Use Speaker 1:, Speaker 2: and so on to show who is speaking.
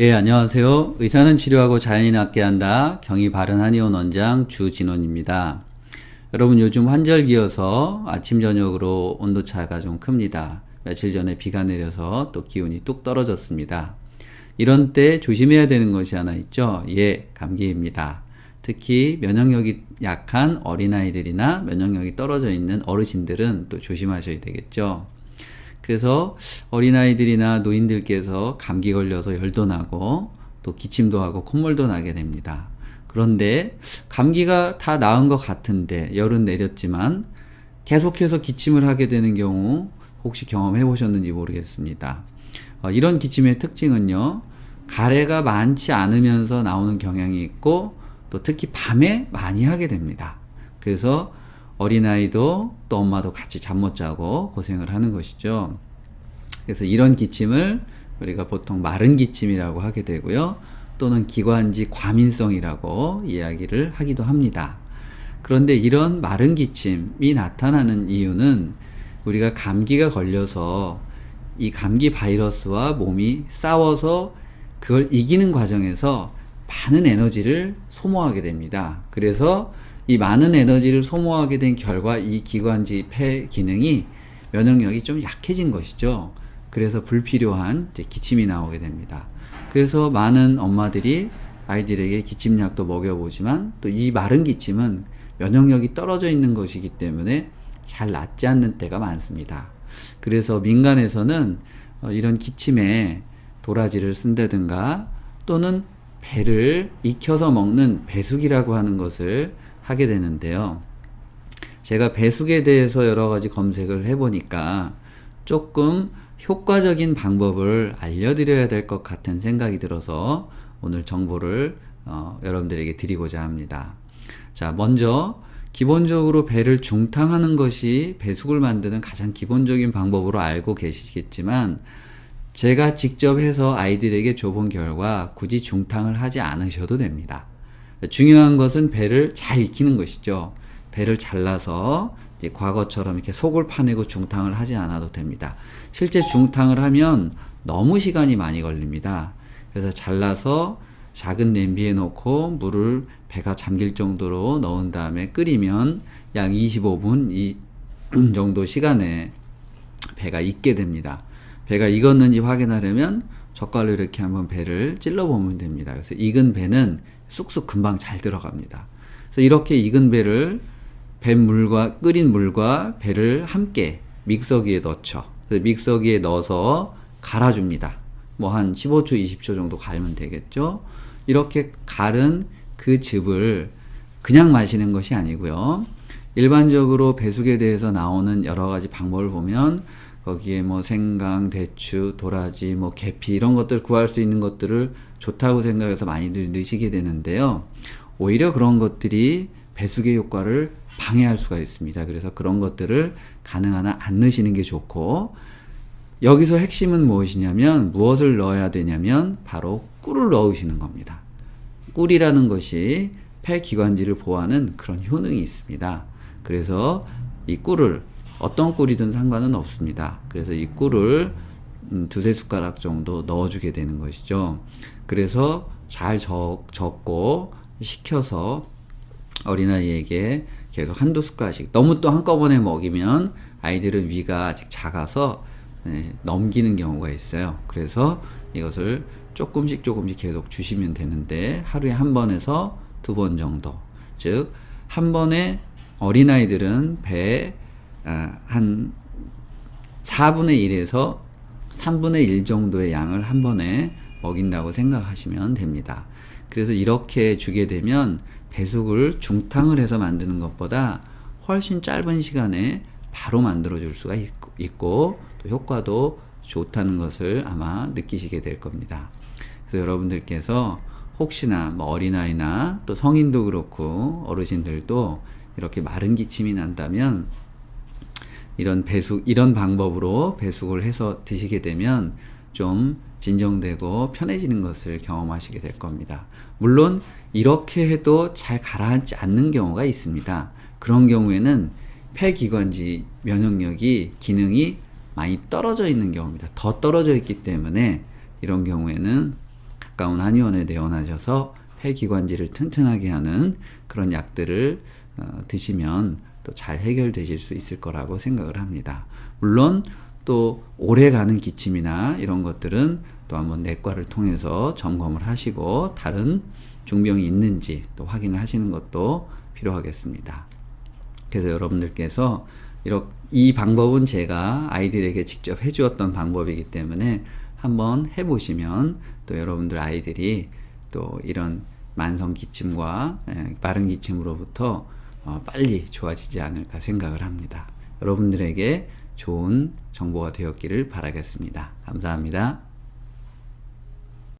Speaker 1: 예, 안녕하세요. 의사는 치료하고 자연이 낫게 한다. 경희 바른 한의원 원장 주진원입니다. 여러분 요즘 환절기여서 아침 저녁으로 온도 차가 좀 큽니다. 며칠 전에 비가 내려서 또 기온이 뚝 떨어졌습니다. 이런 때 조심해야 되는 것이 하나 있죠. 예, 감기입니다. 특히 면역력이 약한 어린아이들이나 면역력이 떨어져 있는 어르신들은 또 조심하셔야 되겠죠. 그래서 어린아이들이나 노인들께서 감기 걸려서 열도 나고 또 기침도 하고 콧물도 나게 됩니다. 그런데 감기가 다 나은 것 같은데 열은 내렸지만 계속해서 기침을 하게 되는 경우 혹시 경험해 보셨는지 모르겠습니다. 어, 이런 기침의 특징은요, 가래가 많지 않으면서 나오는 경향이 있고 또 특히 밤에 많이 하게 됩니다. 그래서 어린아이도 또 엄마도 같이 잠 못 자고 고생을 하는 것이죠. 그래서 이런 기침을 우리가 보통 마른 기침이라고 하게 되고요. 또는 기관지 과민성이라고 이야기를 하기도 합니다. 그런데 이런 마른 기침이 나타나는 이유는 우리가 감기가 걸려서 이 감기 바이러스와 몸이 싸워서 그걸 이기는 과정에서 많은 에너지를 소모하게 됩니다. 그래서 이 많은 에너지를 소모하게 된 결과 이 기관지 폐 기능이 면역력이 좀 약해진 것이죠. 그래서 불필요한 기침이 나오게 됩니다. 그래서 많은 엄마들이 아이들에게 기침약도 먹여보지만 또 이 마른 기침은 면역력이 떨어져 있는 것이기 때문에 잘 낫지 않는 때가 많습니다. 그래서 민간에서는 어, 이런 기침에 도라지를 쓴다든가 또는 배를 익혀서 먹는 배숙이라고 하는 것을 하게 되는데요. 제가 배숙에 대해서 여러 가지 검색을 해보니까 조금 효과적인 방법을 알려드려야 될 것 같은 생각이 들어서 오늘 정보를 어, 여러분들에게 드리고자 합니다. 자, 먼저 기본적으로 배를 중탕하는 것이 배숙을 만드는 가장 기본적인 방법으로 알고 계시겠지만 제가 직접 해서 아이들에게 줘본 결과 굳이 중탕을 하지 않으셔도 됩니다. 중요한 것은 배를 잘 익히는 것이죠. 배를 잘라서 과거처럼 이렇게 속을 파내고 중탕을 하지 않아도 됩니다. 실제 중탕을 하면 너무 시간이 많이 걸립니다. 그래서 잘라서 작은 냄비에 넣고 물을 배가 잠길 정도로 넣은 다음에 끓이면 약 25분 이 정도 시간에 배가 익게 됩니다. 배가 익었는지 확인하려면 젓갈로 이렇게 한번 배를 찔러 보면 됩니다. 그래서 익은 배는 쑥쑥 금방 잘 들어갑니다. 그래서 이렇게 익은 배를 뱃물과 끓인 물과 배를 함께 믹서기에 넣죠. 믹서기에 넣어서 갈아줍니다. 뭐 한 15초, 20초 정도 갈면 되겠죠. 이렇게 갈은 그 즙을 그냥 마시는 것이 아니고요. 일반적으로 배숙에 대해서 나오는 여러 가지 방법을 보면 거기에 뭐 생강, 대추, 도라지, 뭐 계피 이런 것들 구할 수 있는 것들을 좋다고 생각해서 많이들 넣으시게 되는데요. 오히려 그런 것들이 배숙의 효과를 방해할 수가 있습니다. 그래서 그런 것들을 가능한 한 안 넣으시는 게 좋고 여기서 핵심은 무엇이냐면 무엇을 넣어야 되냐면 바로 꿀을 넣으시는 겁니다. 꿀이라는 것이 폐 기관지를 보호하는 그런 효능이 있습니다. 그래서 이 꿀을 어떤 꿀이든 상관은 없습니다. 그래서 이 꿀을 음, 두세 숟가락 정도 넣어주게 되는 것이죠. 그래서 잘 적, 적고 식혀서 어린아이에게 계속 한두 숟가락씩 너무 또 한꺼번에 먹이면 아이들은 위가 아직 작아서 네, 넘기는 경우가 있어요. 그래서 이것을 조금씩 조금씩 계속 주시면 되는데 하루에 한 번에서 두 번 정도. 즉, 한 번에 어린아이들은 배에 아, 한 4분의 1에서 3분의 1 정도의 양을 한 번에 먹인다고 생각하시면 됩니다. 그래서 이렇게 주게 되면 배숙을 중탕을 해서 만드는 것보다 훨씬 짧은 시간에 바로 만들어 줄 수가 있고, 또 효과도 좋다는 것을 아마 느끼시게 될 겁니다. 그래서 여러분들께서 혹시나 뭐 어린아이나 또 성인도 그렇고 어르신들도 이렇게 마른 기침이 난다면 이런 배숙, 이런 방법으로 배숙을 해서 드시게 되면 좀 진정되고 편해지는 것을 경험하시게 될 겁니다. 물론 이렇게 해도 잘 가라앉지 않는 경우가 있습니다. 그런 경우에는 폐기관지 면역력이 기능이 많이 떨어져 있는 경우입니다. 더 떨어져 있기 때문에 이런 경우에는 가까운 한의원에 내원하셔서 폐기관지를 튼튼하게 하는 그런 약들을 어, 드시면 또 잘 해결되실 수 있을 거라고 생각을 합니다. 물론 또 오래 가는 기침이나 이런 것들은 또 한번 내과를 통해서 점검을 하시고 다른 중병이 있는지 또 확인을 하시는 것도 필요하겠습니다. 그래서 여러분들께서 이렇게 이 방법은 제가 아이들에게 직접 해주었던 방법이기 때문에 한번 해보시면 또 여러분들 아이들이 또 이런 만성 기침과 예, 빠른 기침으로부터 어, 빨리 좋아지지 않을까 생각을 합니다. 여러분들에게 좋은 정보가 되었기를 바라겠습니다. 감사합니다.